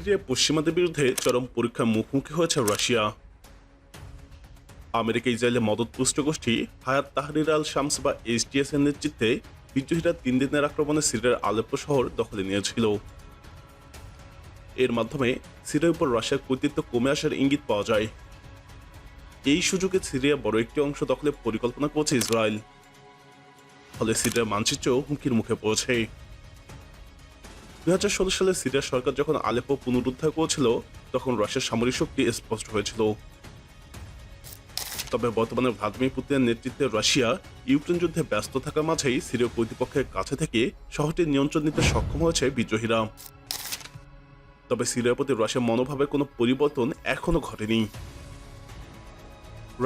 সিরিয়ায় পশ্চিমাদের বিরুদ্ধে চরম পরীক্ষার মুখোমুখি হয়েছে রাশিয়া। আমেরিকা ইসরায়েলের মদতপুষ্ট গোষ্ঠী হায়াত তাহরির আল শামস বা এইচটিএস এর নেতৃত্বে বিদ্রোহীরা তিন দিনের আক্রমণে সিরিয়ার আলেপ্পো শহর দখলে নিয়েছিল। এর মাধ্যমে সিরিয়ার উপর রাশিয়ার কর্তৃত্ব কমে আসার ইঙ্গিত পাওয়া যায়। এই সুযোগে সিরিয়া বড় একটি অংশ দখলের পরিকল্পনা করছে ইসরায়েল। ফলে সিরিয়ার মানচিত্র হুমকির মুখে পড়েছে। দুই হাজার ষোলো সালে সিরিয়ার সরকার যখন আলেপো পুনরুদ্ধার করেছিল, তখন রাশিয়ার সামরিক শক্তি স্পষ্ট হয়েছিল। তবে বর্তমানে ভ্লাদিমির পুতিনের নেতৃত্বে রাশিয়া ইউক্রেন যুদ্ধে ব্যস্ত থাকার মাঝেই সিরীয় কর্তৃপক্ষের কাছে থেকে শহরটির নিয়ন্ত্রণ নিতে সক্ষম হয়েছে বিদ্রোহীরা। তবে সিরিয়ার প্রতি রাশিয়ার মনোভাবের কোনো পরিবর্তন এখনও ঘটেনি।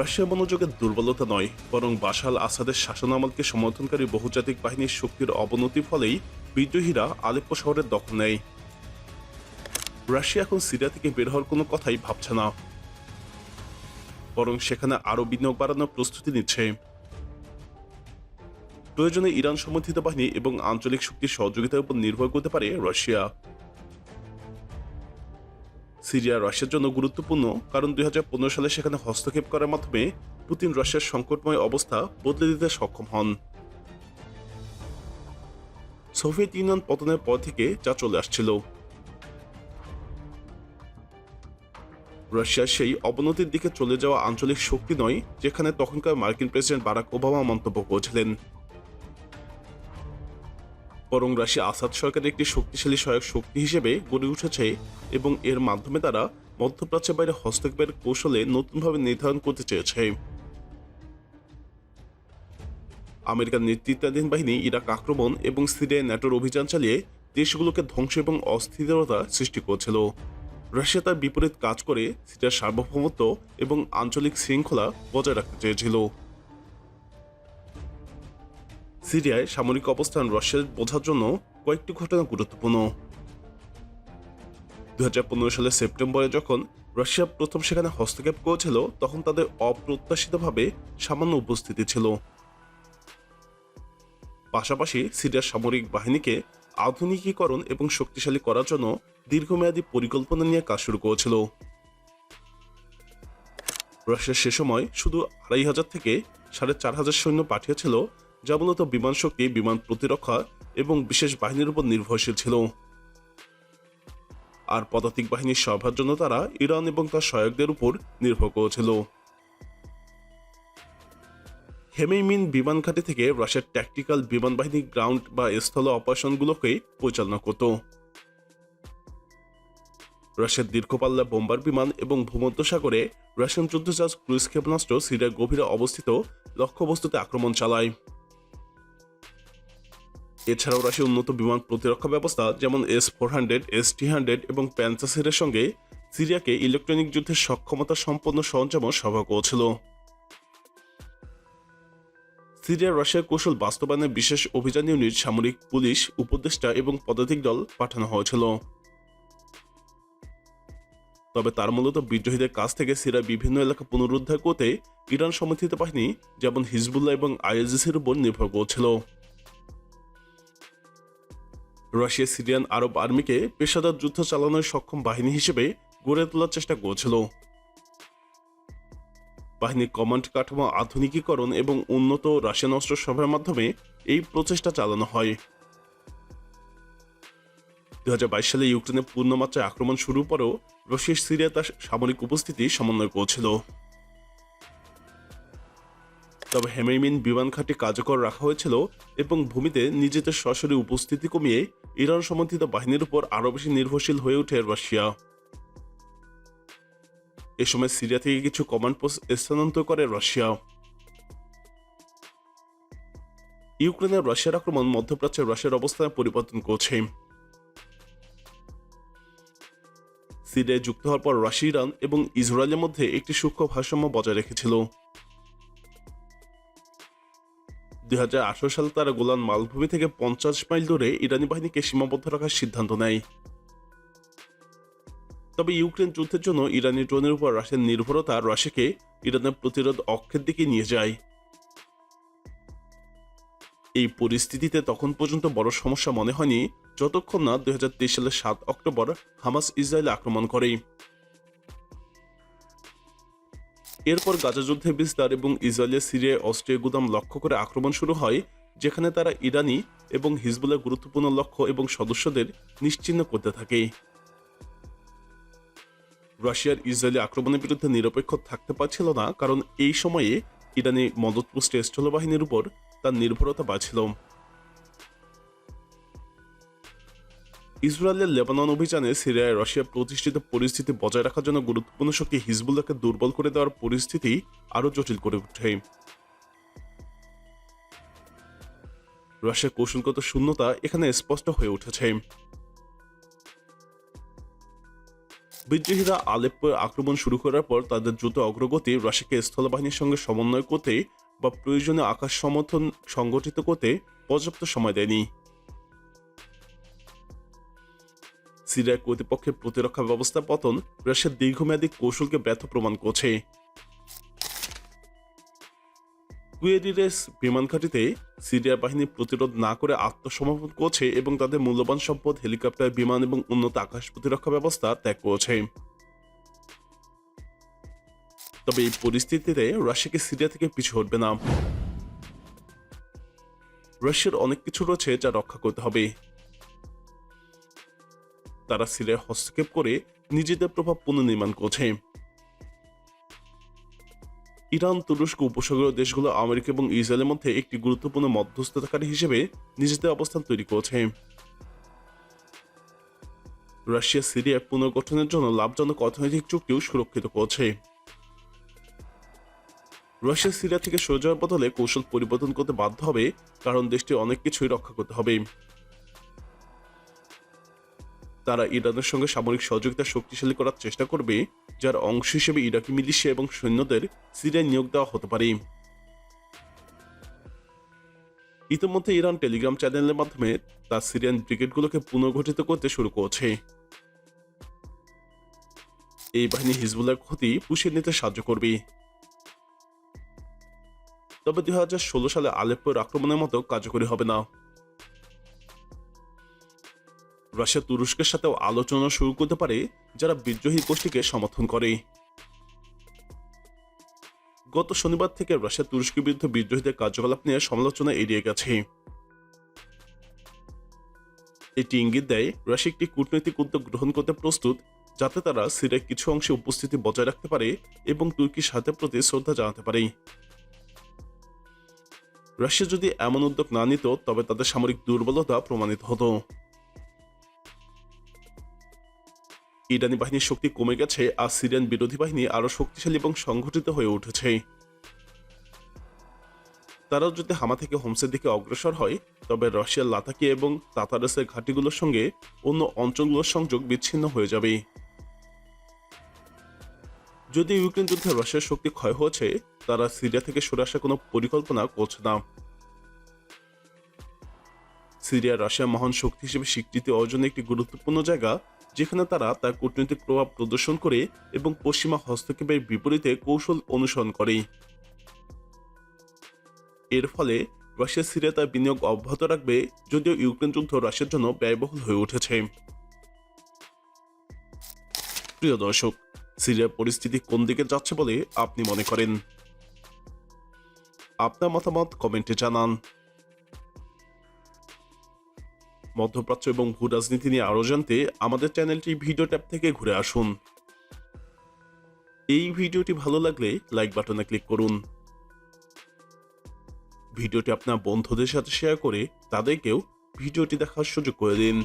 রাশিয়ার মনোযোগের দুর্বলতা নয়, বরং বাশাল আসাদের শাসনামলকে সমর্থনকারী বহুজাতিক বাহিনীর শক্তির অবনতির ফলেই বিদ্রোহীরা আলেপ্পো শহরের দখল নেয়। রাশিয়া এখন সিরিয়া থেকে বের হওয়ার কোনো কথাই ভাবছে না। বরং সেখানে আরও বিনিয়োগ বাড়ানোর প্রস্তুতি নিচ্ছে। প্রয়োজনে ইরান সমর্থিত বাহিনী এবং আঞ্চলিক শক্তির সহযোগিতার উপর নির্ভর করতে পারে রাশিয়া। সিরিয়া রাশিয়ার জন্য গুরুত্বপূর্ণ, কারণ দুই হাজার পনেরো সালে সেখানে হস্তক্ষেপ করার মাধ্যমে পুতিন রাশিয়ার সংকটময় অবস্থা বদলে দিতে সক্ষম হন। সোভিয়েত ইউনিয়ন পতনের পর থেকে যা চলে আসছিল। রাশিয়ার সেই অবনতির দিকে চলে যাওয়া আঞ্চলিক শক্তি নয়, যেখানে তখনকার মার্কিন প্রেসিডেন্ট বারাক ওবামা মন্তব্য করেছিলেন। বরং রাশিয়া আসাদ সরকারের একটি শক্তিশালী সহায়ক শক্তি হিসেবে গড়ে উঠেছে এবং এর মাধ্যমে তারা মধ্যপ্রাচ্যের বাইরে হস্তক্ষেপের কৌশলে নতুনভাবে নির্ধারণ করতে চেয়েছে। আমেরিকার নেতৃত্বাধীন বাহিনী ইরাক আক্রমণ এবং সিরিয়ায় ন্যাটোর অভিযান চালিয়ে দেশগুলোকে ধ্বংস এবং অস্থিরতা সৃষ্টি করছিল। রাশিয়া তার বিপরীত কাজ করে সিরিয়ার সার্বভৌমত্ব এবং আঞ্চলিক শৃঙ্খলা বজায় রাখতে চেয়েছিল। সিরিয়ায় সামরিক অবস্থান রাশিয়ার বোঝার জন্য কয়েকটি ঘটনা গুরুত্বপূর্ণ। দু হাজার পনেরো সালের সেপ্টেম্বরে যখন রাশিয়া প্রথম সেখানে হস্তক্ষেপ করেছিল, তখন তাদের অপ্রত্যাশিতভাবে সামান্য উপস্থিতি ছিল। পাশাপাশি সিরিয়ার সামরিক বাহিনীকে আধুনিকীকরণ এবং শক্তিশালী করার জন্য দীর্ঘমেয়াদী পরিকল্পনা নিয়ে কাজ শুরু করেছিল। রাশিয়া সে সময় শুধু আড়াই হাজার থেকে সাড়ে চার হাজার সৈন্য পাঠিয়েছিল, যা মূলত বিমান শক্তি, বিমান প্রতিরক্ষা এবং বিশেষ বাহিনীর উপর নির্ভরশীল ছিল। আর পদাতিক বাহিনীর সভার জন্য তারা ইরান এবং তার সহায়কদের উপর নির্ভর করেছিল। হেমেইমিন বিমান ঘাঁটি থেকে রাশিয়ার ট্যাকটিক্যাল বিমান বাহিনী গ্রাউন্ড বা স্থল অপারেশনগুলোকে পরিচালনা করত। রাশিয়ার দীর্ঘপাল্লা বোম্বার বিমান এবং ভূমধ্য সাগরে রাশিয়ান যুদ্ধজাহাজ ক্রুজ ক্ষেপণাস্ত্র সিরিয়ার গভীরে অবস্থিত লক্ষ্যবস্তুতে আক্রমণ চালায়। এছাড়াও রাশিয়া উন্নত বিমান প্রতিরক্ষা ব্যবস্থা যেমন S four hundred S T hundred এবং প্যান্সাসের সঙ্গে সিরিয়াকে ইলেকট্রনিক যুদ্ধের সক্ষমতা সম্পন্ন সরঞ্জামও সরবরাহ করেছিল। সিরিয়া রাশিয়ার কৌশল বাস্তবায়নে বিশেষ অভিযান ইউনিট সামরিক পুলিশ, উপদেষ্টা এবং পদাতিক দল পাঠানো হয়েছিল। তবে তার মূলত বিদ্রোহীদের কাছ থেকে সিরিয়া বিভিন্ন এলাকা পুনরুদ্ধার করতে ইরান সমর্থিত বাহিনী, যেমন হিজবুল্লাহ এবং আইএসিসির উপর নির্ভর করছিল। রাশিয়া সিরিয়ান আরব আর্মিকে পেশাদার যুদ্ধ চালানোর সক্ষম বাহিনী হিসেবে গড়ে তোলার চেষ্টা করছিল। বাহিনীর কমান্ড কাঠামো আধুনিকীকরণ এবং উন্নত রাশিয়ান অস্ত্র সভার মাধ্যমে এই প্রচেষ্টা চালানো হয়। দু সালে ইউক্রেনে পূর্ণমাত্রায় আক্রমণ শুরুর পরেও রাশিয়া সিরিয়া তার সামরিক উপস্থিতি সমন্বয় করছিল। তবে হেমেইমিন বিমান ঘাঁটি কার্যকর রাখা হয়েছিল এবং ভূমিতে নিজেদের সরাসরি উপস্থিতি কমিয়ে ইরান সমর্থিত বাহিনীর উপর আরও বেশি নির্ভরশীল হয়ে ওঠে রাশিয়া। এ সময় সিরিয়া থেকে কিছু কমান্ড পোস্ট স্থানান্তর করে রাশিয়া। ইউক্রেনের রাশিয়ার আক্রমণ মধ্যপ্রাচ্যের রাশিয়ার অবস্থানে পরিবর্তন করছে। সিরিয়ায় যুক্ত হওয়ার পর রাশিয়া, ইরান এবং ইসরায়েলের মধ্যে একটি সূক্ষ্ম ভারসাম্য বজায় রেখেছিল। দুই হাজার আঠারো সালে তারা গোলান মালভূমি থেকে পঞ্চাশ মাইল দূরে ইরানি বাহিনীকে সীমাবদ্ধ রাখার সিদ্ধান্ত নেয়। তবে ইউক্রেন যুদ্ধের জন্য ইরানি ড্রোনের উপর রাশিয়ার নির্ভরতা রাশিয়াকে ইরানের প্রতিরোধ অক্ষের দিকে নিয়ে যায়। এই পরিস্থিতিতে তখন পর্যন্ত বড় সমস্যা মনে হয়নি, যতক্ষণ না দুই হাজার তেইশ সালের সাত অক্টোবর হামাস ইসরায়েলে আক্রমণ করে। এরপর গাজা যুদ্ধের বিস্তার এবং ইসরায়েলের সিরিয়ায় অস্ট্রিয়া গুদাম লক্ষ্য করে আক্রমণ শুরু হয়, যেখানে তারা ইরানি এবং হিজবুলের গুরুত্বপূর্ণ লক্ষ্য এবং সদস্যদের নিশ্চিহ্ন করতে থাকে। রাশিয়ার ইসরায়েলি আক্রমণের বিরুদ্ধে নিরপেক্ষ থাকতে পারছিল না, কারণ এই সময়ে ইরানি মদতপুষ্ট স্থলবাহিনীর উপর তার নির্ভরতা বাড়ছিল। ইসরায়েলের লেবানন অভিযানে সিরিয়ায় রাশিয়া প্রতিষ্ঠিত পরিস্থিতি বজায় রাখার জন্য গুরুত্বপূর্ণ শক্তি হিজবুল্লাহকে দুর্বল করে দেওয়ার পরিস্থিতি আরও জটিল করে ওঠে রাশিয়ার কৌশলগত শূন্যতা এখানে স্পষ্ট হয়ে উঠেছে। বিদ্রোহীরা আলেপ্পো আক্রমণ শুরু করার পর তাদের দ্রুত অগ্রগতি রাশিয়াকে স্থলবাহিনীর সঙ্গে সমন্বয় করতে বা প্রয়োজনে আকাশ সমর্থন সংগঠিত করতে পর্যাপ্ত সময় দেয়নি। সিরিয়ার কর্তৃপক্ষের প্রতিরক্ষা ব্যবস্থা পতন রাশিয়ার দীর্ঘমেয়াদী কৌশলকে ব্যর্থ প্রমাণ করছে। কুয়েরিরেস বিমান ঘাঁটিতে সিরিয়ার বাহিনী প্রতিরোধ না করে আত্মসমর্পণ করছে এবং তাদের মূল্যবান সম্পদ, হেলিকপ্টার, বিমান এবং উন্নত আকাশ প্রতিরক্ষা ব্যবস্থা ত্যাগ করেছে। তবে এই পরিস্থিতিতে রাশিয়াকে সিরিয়া থেকে পিছু হটবে না। রাশিয়ার অনেক কিছু রয়েছে যা রক্ষা করতে হবে। তারা সিরিয়ায় হস্তক্ষেপ করে নিজেদের প্রভাব পুনর্নির্মাণ করছে। ইরান, তুরস্ক, উপসাগরীয় দেশগুলো আমেরিকা এবং ইসরায়েলের মধ্যে একটি গুরুত্বপূর্ণ মধ্যস্থতাকারী হিসেবে নিজেদের অবস্থান তৈরি করেছে। রাশিয়া, সিরিয়া পুনর্গঠনের জন্য লাভজনক অর্থনৈতিক চুক্তিও সুরক্ষিত করছে। রাশিয়া, সিরিয়া থেকে সরে যাওয়ার বদলে কৌশল পরিবর্তন করতে বাধ্য হবে, কারণ দেশটি অনেক কিছুই রক্ষা করতে হবে। তারা ইরানের সঙ্গে সামরিক সহযোগিতা শক্তিশালী করার চেষ্টা করবে, যার অংশ হিসেবে ইরাকি মিলিশিয়া এবং সৈন্যদের সিরিয়ায় নিয়োগ দেওয়া হতে পারে। ইতিমধ্যে ইরান টেলিগ্রাম চ্যানেলের মাধ্যমে তার সিরিয়ান ব্রিগেডগুলোকে পুনর্গঠিত করতে শুরু করছে। এই বাহিনী হিজবুল্লার ক্ষতি পুষিয়ে নিতে সাহায্য করবে। তবে দুই হাজার ষোলো সালে আলেপ্পোর আক্রমণের মতো কার্যকরী হবে না। রাশিয়া তুরস্কের সাথেও আলোচনা শুরু করতে পারে যারা বিদ্রোহী গোষ্ঠীকে সমর্থন করে। গত শনিবার থেকে রাশিয়া তুরস্কের বিরুদ্ধে বিদ্রোহীদের কার্যকলাপ নিয়ে সমালোচনা এড়িয়ে গেছে। এটি ইঙ্গিত দেয়, রাশিয়া একটি কূটনৈতিক উদ্যোগ গ্রহণ করতে প্রস্তুত, যাতে তারা সিরিয়ার কিছু অংশে উপস্থিতি বজায় রাখতে পারে এবং তুর্কির সাথে প্রতি শ্রদ্ধা জানাতে পারে। রাশিয়া যদি এমন উদ্যোগ না নিত, তবে তাদের সামরিক দুর্বলতা প্রমাণিত হতো। ইরানি বাহিনীর শক্তি কমে গেছে আর সিরিয়ান বিরোধী বাহিনী আরও শক্তিশালী এবং সংগঠিত হয়ে উঠেছে। তারাও যদি হামা থেকে হোমসের দিকে অগ্রসর হয়, তবে রাশিয়ার লাতাকি এবং তাতারাসের ঘাঁটিগুলোর সঙ্গে অন্য অঞ্চলগুলোর সংযোগ বিচ্ছিন্ন হয়ে যাবে। যদি ইউক্রেন যুদ্ধে রাশিয়ার শক্তি ক্ষয় হয়েছে, তারা সিরিয়া থেকে সরে আসার কোনো পরিকল্পনা করছে না। সিরিয়া রাশিয়া মহান শক্তি হিসেবে স্বীকৃতি অর্জনে একটি গুরুত্বপূর্ণ জায়গা যেখানে তারা তার কূটনৈতিক প্রভাব প্রদর্শন করে এবং পশ্চিমা হস্তক্ষেপের বিপরীতে কৌশল অনুসরণ করে। এর ফলে রাশিয়া, সিরিয়া তার বিনিয়োগ অব্যাহত রাখবে, যদিও ইউক্রেন যুদ্ধ রাশিয়ার জন্য ব্যয়বহুল হয়ে উঠেছে। প্রিয় দর্শক, সিরিয়ার পরিস্থিতি কোন দিকে যাচ্ছে বলে আপনি মনে করেন? আপনার মতামত কমেন্টে জানান। মধ্যপ্রাচ্য এবং ভূ রাজনীতি নিয়ে আরও জানতে আমাদের চ্যানেলটি ভিডিও ট্যাব থেকে ঘুরে আসুন। এই ভিডিওটি ভালো লাগলে লাইক বাটনে ক্লিক করুন। ভিডিওটি আপনার বন্ধুদের সাথে শেয়ার করে তাদেরকেও ভিডিওটি দেখার সুযোগ করে দিন।